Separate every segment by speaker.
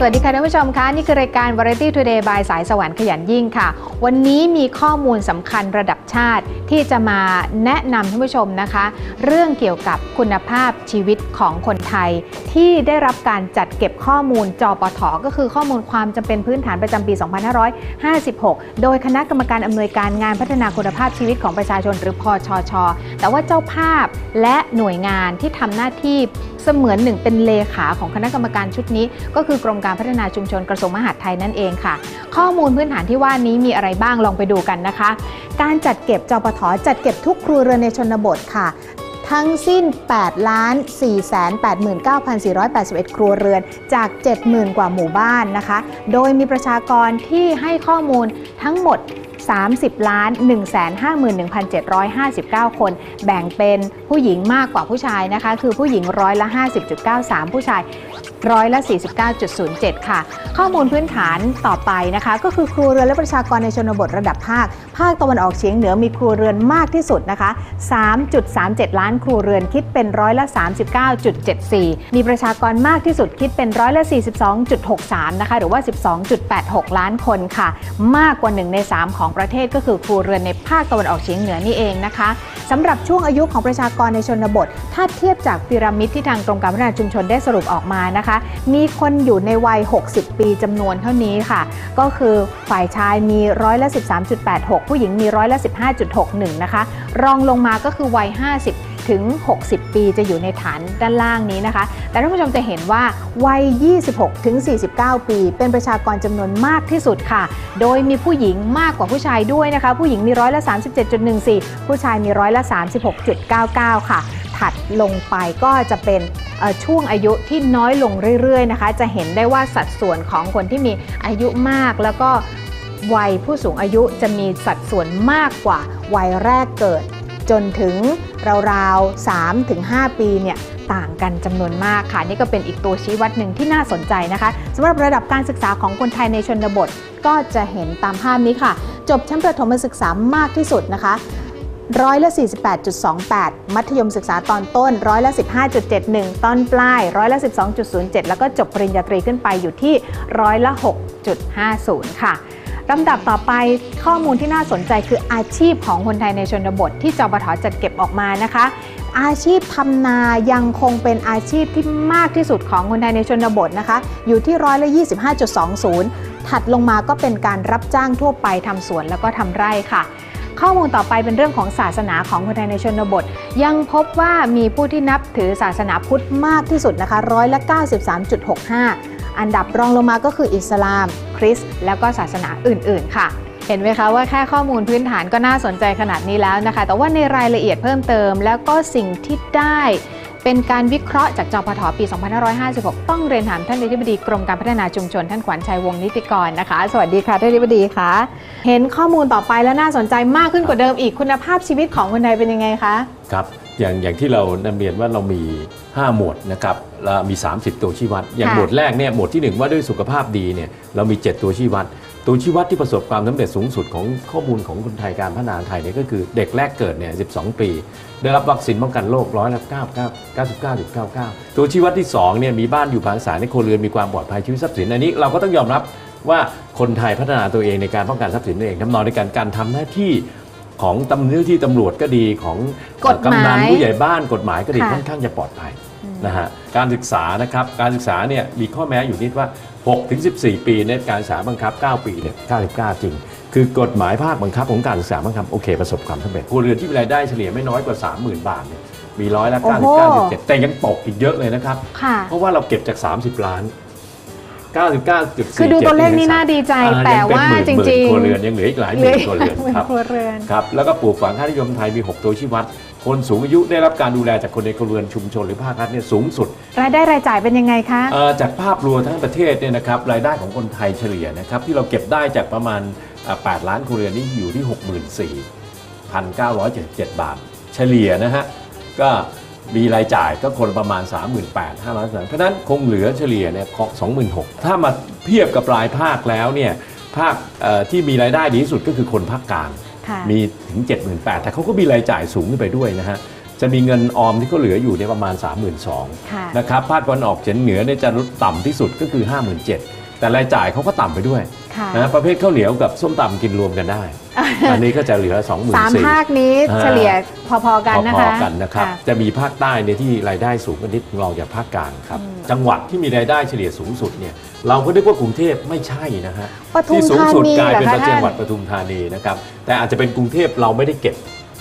Speaker 1: สวัสดีค่ะท่านผู้ชมคะนี่คือรายการ Variety Today by สายสวรรค์ขยันยิ่งค่ะ วันนี้มีข้อมูลสำคัญระดับชาติที่จะมาแนะนำท่านผู้ชมนะคะ เรื่องเกี่ยวกับคุณภาพชีวิตของคนไทย ที่ได้รับการจัดเก็บข้อมูลจปทก็คือข้อมูลความจำเป็นพื้นฐานประจำปี 2556 โดยคณะกรรมการอำนวยการงานพัฒนาคุณภาพชีวิตของประชาชนหรือพอชชแต่ว่าเจ้าภาพและหน่วยงานที่ทำหน้าที่เสมือนหนึ่งเป็นเลขาของคณะกรรมการชุดนี้ ก็คือกรมการพัฒนาชุมชนกระทรวงมหาดไทยนั่นเองค่ะ ข้อมูลพื้นฐานที่ว่านี้มีอะไรบ้างลองไปดูกันนะคะ การจัดเก็บจปทจัดเก็บทุกครัวเรือนในชนบทค่ะทั้งสิ้น 8 ล้าน 4 8 9 4 8 1 ครัวเรือน จาก 70,000 กว่าหมู่บ้านนะคะ โดยมีประชากรที่ให้ข้อมูลทั้งหมด 30ล้าน151,759 คน แบ่งเป็นผู้หญิงมากกว่าผู้ชายนะคะ คือผู้หญิงร้อยละ 50.93 ผู้ชายร้อยละ 49.07 ค่ะ ข้อมูลพื้นฐานต่อไปนะคะ ก็คือครัวเรือนและประชากรในชนบทระดับภาค ภาคตะวันออกเฉียงเหนือมีครัวเรือนมากที่สุดนะคะ 3.37 ล้านครัวเรือนคิดเป็นร้อยละ 39.74 มีประชากรมากที่สุดคิดเป็นร้อยละ 42.63 นะคะ หรือว่า 12.86 ล้านคนค่ะ มากกว่า 1 ใน 3 ของประเทศก็คือครัวเรือนในภาคตะวันออกเฉียงเหนือนี่เองนะคะสำหรับช่วงอายุของประชากรในชนบท ถ้าเทียบจากพีระมิดที่ทางกรมการพัฒนาชุมชนได้สรุปออกมานะคะ มีคนอยู่ในวัย 60 ปีจำนวนเท่านี้ค่ะ ก็คือฝ่ายชายมีร้อยละ 13.86 ผู้หญิงมีร้อยละ 15.61 นะคะ รองลงมาก็คือวัย 50 ถึง 60 ปีจะอยู่ในฐานด้านล่างนี้นะคะ แต่ท่านผู้ชมจะเห็นว่าวัย 26 ถึง 49 ปี เป็นประชากรจำนวนมากที่สุดค่ะ โดยมีผู้หญิงมากกว่าผู้ชายด้วยนะคะ ผู้หญิงมีร้อยละ 37.14 ผู้ชายมีร้อยละ 36.99 ค่ะ ถัดลงไปก็จะเป็นช่วงอายุที่น้อยลงเรื่อยๆนะคะ จะเห็นได้ว่าสัดส่วนของคนที่มีอายุมากแล้วก็วัยผู้สูงอายุจะมีสัดส่วนมากกว่าวัยแรกเกิด จนถึงราวๆ3-5 ปีเนี่ยต่างกันจำนวนมากค่ะ นี่ก็เป็นอีกตัวชี้วัดหนึ่งที่น่าสนใจนะคะสำหรับระดับการศึกษาของคนไทยในชนบทก็จะเห็นตามภาพนี้ค่ะ จบชั้นประถมศึกษามากที่สุดนะคะร้อยละ 48.28 มัธยมศึกษาตอนต้นร้อยละ 15.71 ตอนปลายร้อยละ 12.07 แล้วก็จบปริญญาตรีขึ้นไปอยู่ที่ร้อยละ 6.50 ค่ะ ลำดับต่อไปข้อมูลที่น่าสนใจคืออาชีพของคนไทยในชนบทที่จปทจัดเก็บออกมานะคะ อาชีพทำนายังคงเป็นอาชีพที่มากที่สุดของคนไทยในชนบทนะคะ อยู่ที่ร้อยละ25.20 ถัดลงมาก็เป็นการรับจ้างทั่วไปทำสวนแล้วก็ทำไร่ค่ะข้อมูลต่อไปเป็นเรื่องของศาสนาของคนไทยในชนบท ยังพบว่ามีผู้ที่นับถือศาสนาพุทธมากที่สุดนะคะร้อยละ93.65 อันดับรองลงมาก็คืออิสลาม คริสต์แล้วก็ศาสนาอื่น ๆ ค่ะ เห็นไหมคะว่าแค่ข้อมูลพื้นฐานก็น่าสนใจขนาดนี้แล้วนะคะ แต่ว่าในรายละเอียดเพิ่มเติม แล้วก็สิ่งที่ได้เป็นการวิเคราะห์จากจปทปี 2556 ต้องเรียนถามท่านอธิบดีกรมการพัฒนาชุมชนท่านขวัญชัยวงนิติกรนะคะ สวัสดีค่ะท่านอธิบดีคะเห็นข้อมูลต่อไปแล้วน่าสนใจมากขึ้นกว่าเดิมอีกคุณภาพชีวิตของคนไทยเป็นยังไงคะ
Speaker 2: ครับอย่างอย่างที่เรานำเรียนว่าเรามี 5 หมวดนะครับเรามี 30 ตัวชี้วัด อย่าง
Speaker 1: ค่ะ
Speaker 2: หมวดแรกเนี่ยหมวดที่ 1 ว่าด้วยสุขภาพดีเนี่ยเรามี 7 ตัวชี้วัด ตัวชี้วัดที่ประสบความสำเร็จสูงสุดของข้อมูลของคนไทยการพัฒนาไทยเนี่ยก็คือเด็กแรกเกิดเนี่ย12 ปี ได้รับวัคซีนป้องกันโรคร้อยละ99 99.99 ตัวชี้วัดที่2เนี่ยมีบ้านอยู่ภาษาในครัวเรือนมีความปลอดภัยชีวิตทรัพย์สินอันนี้เราก็ต้องยอมรับว่าคนไทยพัฒนาตัวเองในการป้องกันทรัพย์สินตัวเองทำนองในการการทำหน้าที่ของตำรวจที่ตำรวจก็ดีของ
Speaker 1: กฎหมาย
Speaker 2: กำนันผู้ใหญ่บ้านกฎหมายก็ดี
Speaker 1: ค่ะ
Speaker 2: ค่อนข้างจะปลอดภัย นะฮะการศึกษานะครับการศึกษาเนี่ยมีข้อแม้อยู่นิดว่า6ถึง14 ปีเนี่ยการศึกษาบังคับ 9 ปีเนี่ย99 จริง คือกฎหมายภาคบังคับของการศึกษาบังคับโอเค ประสบความสำเร็จครัวเรือนที่มีรายได้เฉลี่ยไม่น้อยกว่า 30,000 บาทเนี่ยมีร้อยละ
Speaker 1: โอ้โห
Speaker 2: 99.7แต่ยังตกอีกเยอะเลยนะครับ
Speaker 1: ค่ะ
Speaker 2: เพราะว่าเราเก็บจาก 30 ล้าน99.47
Speaker 1: คือดูตัวเลขนี่น่าดีใจ
Speaker 2: อ่
Speaker 1: แต่
Speaker 2: ยังเป็น
Speaker 1: ว่า
Speaker 2: หมื่น
Speaker 1: จ
Speaker 2: หมื่น
Speaker 1: ริง
Speaker 2: ครัวเรือนยังเหลืออีกหลายหมื่นครัวเรือน
Speaker 1: หมื่น
Speaker 2: ครับ
Speaker 1: ครัวเรือน
Speaker 2: ครับ แล้วก็ปลูกฝังค่านิยมไทยมี 6 ตัวชี้วัด คนสูงอายุได้รับการดูแลจากคนในครัวเรือนชุมชนหรือภาครัฐเนี่ยสูงสุด
Speaker 1: รายได้รายจ่ายเป็นยังไงคะ
Speaker 2: เอ่อจากภาพรวมทั้งประเทศเนี่ยนะครับรายได้ของคนไทยเฉลี่ยนะครับที่เราเก็บได้จากประมาณอ่า8ล้านครัวเรือนนี่อยู่ที่ 64,977 บาท เฉลี่ยนะฮะก็มีรายจ่ายก็คนประมาณ 38,500เพราะฉะนั้นคงเหลือเฉลี่ยเนี่ย26,000ถ้ามาเทียบกับปลายภาคแล้วเนี่ยภาคเอ่อที่มีรายได้ดีที่สุดก็คือคนภาคกลาง
Speaker 1: ค่ะ
Speaker 2: มีถึง 78,000แต่เขาก็มีรายจ่ายสูงขึ้นไปด้วยนะฮะจะมีเงินออมที่เขาเหลืออยู่เนี่ยประมาณ 3 2 0 0
Speaker 1: ค่ะ
Speaker 2: 0นะครับภาคตะวันออกเฉียงเหนือเนี่ยจะต่ำที่สุดก็คือ 57,000 แต่รายจ่ายเขาก็ต่ำไปด้วย
Speaker 1: ค่ะ
Speaker 2: นะประเภทข้าวเหนียวกับส้มตำกินรวมกันได้ อันนี้ก็จะเหลือ24,000
Speaker 1: สามภาคนี้
Speaker 2: อ่า
Speaker 1: เฉลี่ยพอๆกันนะ
Speaker 2: พอ
Speaker 1: คะ
Speaker 2: ๆกันนะครับ
Speaker 1: ค่ะ
Speaker 2: จะมีภาคใต้เนี่ยที่รายได้สูงกันนิดรองจากภาคกลางครับ
Speaker 1: อืม
Speaker 2: จังหวัดที่มีรายได้เฉลี่ยสูงสุดเนี่ยเราก็นึกว่ากรุงเทพไม่ใช่นะฮะ
Speaker 1: ปทุม
Speaker 2: ที่สูงสุด
Speaker 1: ธานี
Speaker 2: กลายเป็น
Speaker 1: เหรอคะ
Speaker 2: จังหวัด
Speaker 1: ท่าน
Speaker 2: ปทุมธานีนะครับ แต่อาจจะเป็นกรุงเทพเราไม่ได้เก็บ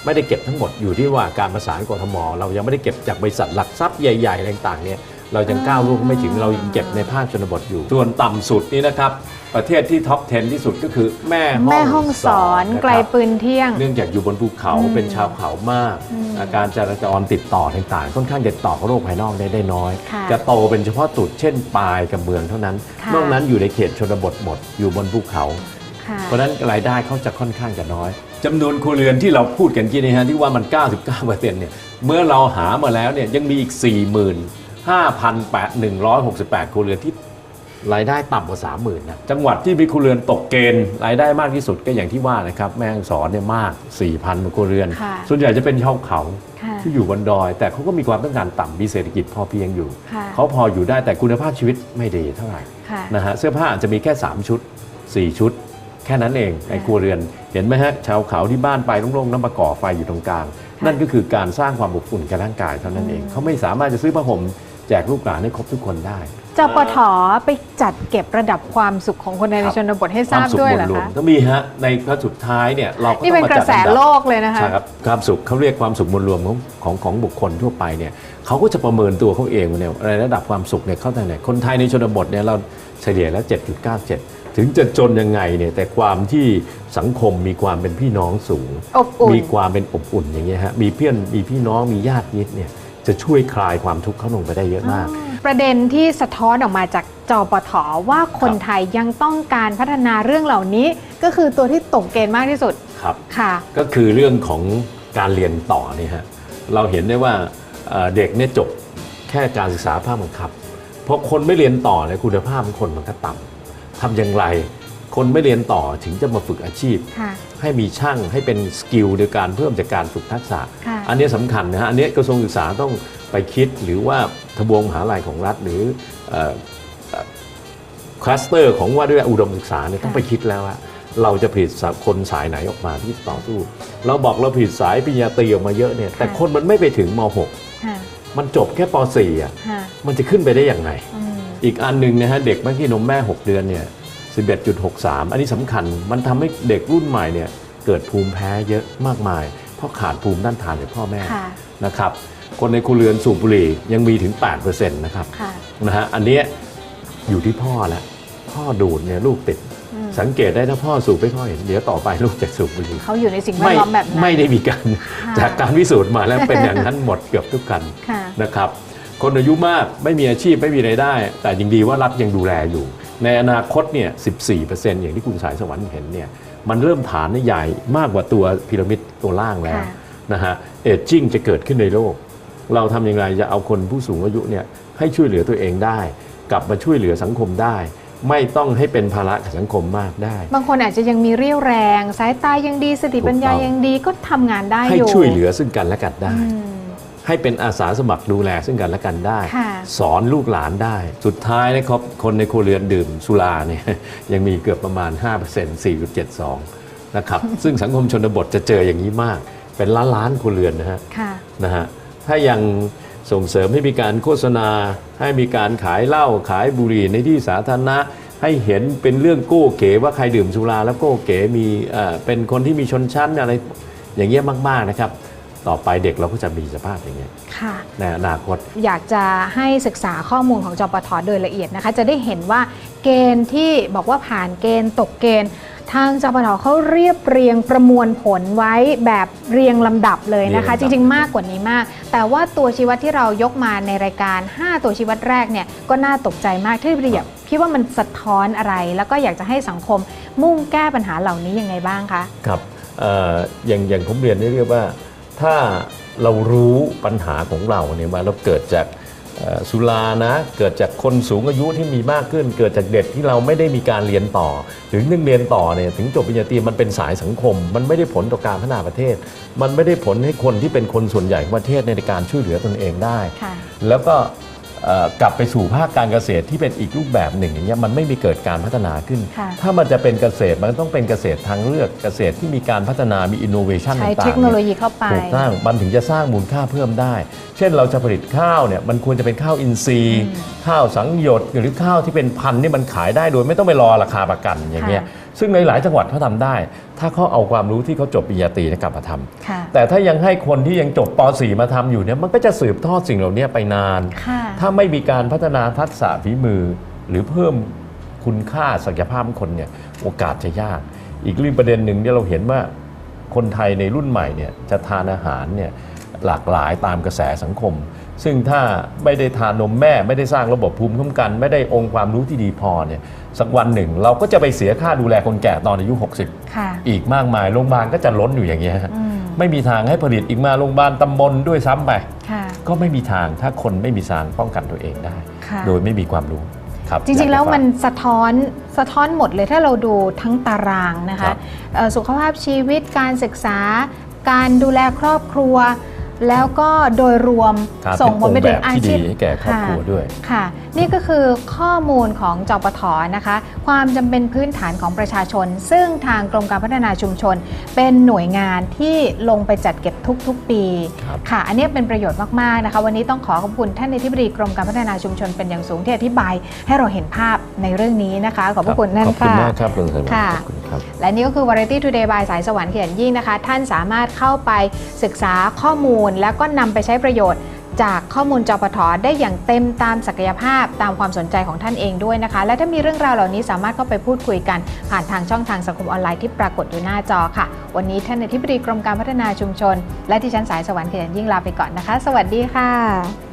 Speaker 2: ไม่ได้เก็บทั้งหมดอยู่ที่ว่าการประสานกทมเรายังไม่ได้เก็บจากบริษัทหลักทรัพย์ใหญ่ๆอะไรต่างๆเนี่ย เรายังก้าวล่วงไม่ถึงเรายังเก็บในภาคชนบทอยู่ ส่วนต่ำสุดนี่นะครับ ประเทศที่ท็อป 10 ที่สุดก็คือแม่
Speaker 1: แม่ห้องสอน
Speaker 2: นะ
Speaker 1: ไกล
Speaker 2: ครับ
Speaker 1: ปืนเที่ยง
Speaker 2: เนื่องจากอยู่บนภูเขา
Speaker 1: อืม
Speaker 2: เป็นชาวเขามาก
Speaker 1: อืม
Speaker 2: อาการจราจรติดต่อต่างๆ ค่อนข้างจะต่อกับโรคภายนอกได้ได้น้อย
Speaker 1: ค่ะ
Speaker 2: จะโตเป็นเฉพาะจุดเช่นปลายกับเมืองเท่านั้น
Speaker 1: ค่ะ
Speaker 2: นอกนั้นอยู่ในเขตชนบทหมด อยู่บนภูเขา
Speaker 1: ค่ะ
Speaker 2: เพราะฉะนั้นรายได้เขาจะค่อนข้างจะน้อยจำนวนครัวเรือนที่เราพูดกันกี้นี่ฮะที่ว่ามัน 99%เนี่ยเมื่อเราหามาแล้วเนี่ยยังมีอีก 45,168 ครัวเรือนที่รายได้ต่ำกว่า 30,000นะจังหวัดที่มีครัวเรือนตกเกณฑ์รายได้มากที่สุดก็อย่างที่ว่านะครับ แม่ฮ่องสอนเนี่ยมาก 4,000ครัวเรือน
Speaker 1: ค่ะ
Speaker 2: ส่วนใหญ่จะเป็นชาวเขา
Speaker 1: ค่ะ
Speaker 2: ที่อยู่บนดอย แต่เขาก็มีความต้องการต่ำมีเศรษฐกิจพอเพียงอยู่
Speaker 1: ค่ะ
Speaker 2: เขาพออยู่ได้แต่คุณภาพชีวิตไม่ดีเท่าไหร่
Speaker 1: ค่ะ
Speaker 2: นะฮะเสื้อผ้าอาจจะมีแค่ 3 ชุด 4 ชุด แค่นั้นเองในครัวเรือนเห็นไหมฮะชาวเขาที่บ้านไปโล่งๆน้ำมาก่อไฟอยู่ตรงกลาง นั่นก็คือการสร้างความอบอุ่นกับร่างกายเท่านั้นเอง
Speaker 1: อืม
Speaker 2: เขาไม่สามารถจะซื้อผ้าห่ม แจกลูกหลานให้ครบทุกคนได้
Speaker 1: จปทไปจัดเก็บระดับความสุขของคนใน
Speaker 2: ครับ
Speaker 1: ชนบทให้ท
Speaker 2: ควา
Speaker 1: ราบ
Speaker 2: มสุข
Speaker 1: ด้วย
Speaker 2: ม
Speaker 1: เหร
Speaker 2: ว
Speaker 1: อ
Speaker 2: ลรวม
Speaker 1: คะ
Speaker 2: ก็มีฮะในพระสุดท้ายเนี่ยเราก็
Speaker 1: นี่
Speaker 2: ต้
Speaker 1: เป็
Speaker 2: อนงมาก
Speaker 1: ระ
Speaker 2: จัด
Speaker 1: แส
Speaker 2: อันดับ
Speaker 1: โลกเลยนะคะ
Speaker 2: ใช่ครับความสุขเขาเรียกความสุขมวลรวมของของของบุคคลทั่วไปเนี่ยเขาก็จะประเมินตัวเขาเองว่าเนี่ยในระดับความสุขเนี่ยเขาแต่ไหนคนไทยในชนบทเนี่ยเราเฉลี่ยแล้ว 7.97 ถึงจะจนยังไงเนี่ยแต่ความที่สังคมมีความเป็นพี่น้องสูง
Speaker 1: อบอุ่น
Speaker 2: มีความเป็นอบอุ่นอย่างเงี้ยฮะมีเพื่อนมีพี่น้องมีญาติมิตรเนี่ย จะช่วยคลายความทุกข์เขาลงไปได้เยอะมาก
Speaker 1: ประเด็นที่สะท้อนออกมาจากจปทว่าคน
Speaker 2: ครับ
Speaker 1: ไทยยังต้องการพัฒนาเรื่องเหล่านี้ ก็คือตัวที่ตกเกณฑ์มากที่สุด
Speaker 2: ครับ
Speaker 1: ค่ะ
Speaker 2: ก็คือเรื่องของการเรียนต่อเนี่ยฮะเราเห็นได้ว่าเอ่อเด็กเนี่ยจบแค่การศึกษาภาคบังคับเพราะคนไม่เรียนต่อเนี่ยคุณภาพของคนมันก็ต่ำทำอย่างไร คนไม่เรียนต่อถึงจะมาฝึกอาชีพ
Speaker 1: ค่ะ
Speaker 2: ให้มีช่างให้เป็นสกิลโดยการเพิ่มจากการฝึกทักษะ
Speaker 1: ค่ะ
Speaker 2: อันนี้สำคัญนะฮะอันนี้กระทรวงศึกษาต้องไปคิดหรือว่าทบวงมหาลัยของรัฐหรือคลัสเตอร์ของว่าด้วยอุดมศึกษาเนี่ยต้องไปคิดแล้วว่าเราจะผลิตคนสายไหนออกมาที่ต่อสู้ เราบอกเราผลิตสายปริญญาตรีออกมาเยอะเนี่ยแต่คนมันไม่ไปถึงม
Speaker 1: ค่ะ
Speaker 2: .6 มันจบแค่ป .4 อะ
Speaker 1: ค่ะ
Speaker 2: มันจะขึ้นไปได้อย่างไง
Speaker 1: อืม
Speaker 2: อีกอันหนึ่งนะฮะเด็กเมื่อกี้นมแม่ 6 เดือนเนี่ย 11.63 อันนี้สำคัญมันทำให้เด็กรุ่นใหม่เนี่ยเกิดภูมิแพ้เยอะมากมาย เพราะขาดภูมิต้านทานจากพ่อแม่
Speaker 1: ค่ะ
Speaker 2: นะครับคนในครัวเรือนสูบบุหรี่ยังมีถึง 8%นะครับ
Speaker 1: ค่ะ
Speaker 2: นะฮะอันเนี้ยอยู่ที่พ่อแล้วพ่อดูดเนี่ยลูกติด
Speaker 1: อืม
Speaker 2: สังเกตได้ถ้าพ่อสูบไม่พ่อเห็นเดี๋ยวต่อไปลูกจะสูบบุหรี่
Speaker 1: เขาอยู่ในสิ่งแวด
Speaker 2: ไม่
Speaker 1: ล้อมแบบนั้น
Speaker 2: ไม่ได้มีการ
Speaker 1: ค่ะ
Speaker 2: จากการพิสูจน์มาแล้วเป็นอย่างนั้นหมดเกือบทุกกัน
Speaker 1: ค่ะ
Speaker 2: นะครับ คนอายุมากไม่มีอาชีพไม่มีรายได้ แต่ยังดีว่ารัฐยังดูแลอยู่ ในอนาคตเนี่ย 14%อย่างที่คุณสายสวรรค์เห็นเนี่ยมันเริ่มฐานใหญ่มากกว่าตัวพีระมิดตัวล่างแล้ว
Speaker 1: ค่ะ
Speaker 2: นะฮะเอจจิ้งจะเกิดขึ้นในโลก เราทำอย่างไรจะเอาคนผู้สูงอายุเนี่ยให้ช่วยเหลือตัวเองได้ กลับมาช่วยเหลือสังคมได้ ไม่ต้องให้เป็นภาระกับสังคมมากได้
Speaker 1: บางคนอาจจะยังมีเรี่ยวแรง สายตายังดีสติปัญญา
Speaker 2: ถูกต้อง
Speaker 1: ยังดีก็ทำงานได้
Speaker 2: ให้
Speaker 1: อยู่
Speaker 2: ช่วยเหลือซึ่งกันและกันได้
Speaker 1: อืม
Speaker 2: ให้เป็นอาสาสมัครดูแลซึ่งกันและกันได้
Speaker 1: ค่ะ
Speaker 2: สอนลูกหลานได้ สุดท้ายนะครับคนในครัวเรือนดื่มสุราเนี่ยยังมีเกือบประมาณ 5% 4.72 นะครับ ซึ่งสังคมชนบทจะเจออย่างนี้มาก เป็นล้านล้านๆครัวเรือนนะฮะ
Speaker 1: ค่ะ
Speaker 2: นะฮะถ้ายังส่งเสริมให้มีการโฆษณา ให้มีการขายเหล้าขายบุหรี่ในที่สาธารณะให้เห็นเป็นเรื่องโก้เก๋ว่าใครดื่มสุราแล้วโก้เก๋มีเอ่อเป็นคนที่มีชนชั้นอะไรอย่างเงี้ยมากๆนะครับ ต่อไปเด็กเราก็จะมีสภาพอย่างเงี้ย
Speaker 1: ค่ะ
Speaker 2: ในอนาคต
Speaker 1: อยากจะให้ศึกษาข้อมูลของจปทโดยละเอียดนะคะ จะได้เห็นว่าเกณฑ์ที่บอกว่าผ่านเกณฑ์ตกเกณฑ์ ทางจปทเขาเรียบเรียงประมวลผลไว้แบบเรียงลำดับเลยนะคะ
Speaker 2: เรี
Speaker 1: จ
Speaker 2: ยงลำดับ
Speaker 1: ริง ๆ มากกว่านี้มาก แต่ว่าตัวชี้วัดที่เรายกมาในรายการ 5 ตัวชี้วัดแรกเนี่ยก็น่าตกใจมากที่เรียบพี่ว่ามันสะท้อนอะไร แล้วก็อยากจะให้สังคมมุ่งแก้ปัญหาเหล่านี้ยังไงบ้างคะ
Speaker 2: ครับเอ่ออย่างอย่างผมเรียนได้เรียกว่า ถ้าเรารู้ปัญหาของเราเนี่ยว่าเราเกิดจากเอ่อสุรานะเกิดจากคนสูงอายุที่มีมากขึ้น เกิดจากเด็กที่เราไม่ได้มีการเรียนต่อหรือนึ่งเรียนต่อเนี่ยถึงจบปริญญาตรีมันเป็นสายสังคม มันไม่ได้ผลต่อการพัฒนาประเทศ มันไม่ได้ผลให้คนที่เป็นคนส่วนใหญ่ของประเทศในการช่วยเหลือตนเองได้
Speaker 1: ค่ะ
Speaker 2: แล้วก็เอ่อ กลับไปสู่ภาคการเกษตรที่เป็นอีกรูปแบบหนึ่งอย่างเงี้ยมันไม่มีเกิดการพัฒนาขึ้น
Speaker 1: ค่ะ
Speaker 2: ถ้ามันจะเป็นเกษตรมันต้องเป็นเกษตรทางเลือกเกษตรที่มีการพัฒนามีอินโนเวชัน
Speaker 1: ใช้
Speaker 2: ต่างๆ
Speaker 1: เทคโนโล
Speaker 2: เนี่ย
Speaker 1: ยีเข้าไป
Speaker 2: ถูกต้องมันถึงจะสร้างมูลค่าเพิ่มได้ เช่นเราจะผลิตข้าวเนี่ยมันควรจะเป็นข้าวอินทรีย์ ข้าวสังหยดหรือข้าวที่เป็นพันธุ์นี่มันขายได้โดยไม่ต้องไปรอราคาประกันอย่างเงี้ย
Speaker 1: ค่ะ
Speaker 2: ซึ่งในหลายจังหวัดเขาทำได้ ถ้าเขาเอาความรู้ที่เขาจบปริญญาตรีเนี่ยกลับมาทำ
Speaker 1: ค่ะ
Speaker 2: แต่ถ้ายังให้คนที่ยังจบป .4 มาทำอยู่เนี่ยมันก็จะสืบทอดสิ่งเหล่านี้ไปนาน
Speaker 1: ค่ะ
Speaker 2: ถ้าไม่มีการพัฒนาทักษะฝีมือ หรือเพิ่มคุณค่าศักยภาพของคนเนี่ยโอกาสจะยาก อีกเรื่องประเด็นหนึ่งเนี่ยเราเห็นว่าคนไทยในรุ่นใหม่เนี่ยจะทานอาหารเนี่ยหลากหลายตามกระแสสังคม ซึ่งถ้าไม่ได้ทานนมแม่ไม่ได้สร้างระบบภูมิคุ้มกัน ไม่ได้องค์ความรู้ที่ดีพอเนี่ยสักวันหนึ่ง เราก็จะไปเสียค่าดูแลคนแก่ตอนอายุ 60
Speaker 1: ค่ะ
Speaker 2: อีกมากมายโรงพยาบาลก็จะล้นอยู่อย่างเงี้ยฮะ
Speaker 1: อืม
Speaker 2: ไม่มีทางให้ผลิตอีกมาโรงพยาบาลตำบลด้วยซ้ำไป
Speaker 1: ค่ะ
Speaker 2: ก็ไม่มีทางถ้าคนไม่มีทางป้องกันตัวเองได้
Speaker 1: ค่ะ
Speaker 2: โดยไม่มีความรู้ครับ
Speaker 1: จริงๆ แล้ว
Speaker 2: อยากจะฝาก
Speaker 1: มันสะท้อนสะท้อนหมดเลยถ้าเราดูทั้งตารางนะ
Speaker 2: ครั
Speaker 1: คะ
Speaker 2: บ
Speaker 1: เอ่อสุขภาพชีวิตการศึกษา การดูแลครอบครัว แล้วก็โดยรวม
Speaker 2: การ
Speaker 1: ส่งผลไป
Speaker 2: เป็น
Speaker 1: ถึ
Speaker 2: องค์แบบ
Speaker 1: อา
Speaker 2: ที่
Speaker 1: ชี
Speaker 2: ดี
Speaker 1: พ
Speaker 2: ให้แก่ครอบครัวด้วย
Speaker 1: ค่ะ นี่ก็คือข้อมูลของจปทนะคะ ความจำเป็นพื้นฐานของประชาชน ซึ่งทางกรมการพัฒนาชุมชน เป็นหน่วยงานที่ลงไปจัดเก็บทุก ๆ ปี
Speaker 2: ครับ
Speaker 1: ค่ะ อันนี้เป็นประโยชน์มาก ๆ นะคะ วันนี้ต้องขอขอบคุณท่านอธิบดีกรมการพัฒนาชุมชนเป็นอย่างสูงที่อธิบายให้เราเห็นภาพในเรื่องนี้นะคะ ขอบพระคุณนั่น
Speaker 2: ขอบคุณ
Speaker 1: ค่ะ
Speaker 2: มากครับคุณสมบัติ
Speaker 1: ค่ะ
Speaker 2: ขอบคุณครับ
Speaker 1: และนี่ก็คือ Variety Today by สายสวรรค์เขียนยิ่งนะคะ ท่านสามารถเข้าไปศึกษาข้อมูล แล้วก็นำไปใช้ประโยชน์ จากข้อมูลจปทได้อย่างเต็มตามศักยภาพตามความสนใจของท่านเองด้วยนะคะ และถ้ามีเรื่องราวเหล่านี้สามารถเข้าไปพูดคุยกัน ผ่านทางช่องทางสังคมออนไลน์ที่ปรากฏอยู่หน้าจอค่ะ วันนี้ท่านอธิบดีกรมการพัฒนาชุมชน และที่ฉันสายสวรรค์เขียนยิ่งลาไปก่อนนะคะ สวัสดีค่ะ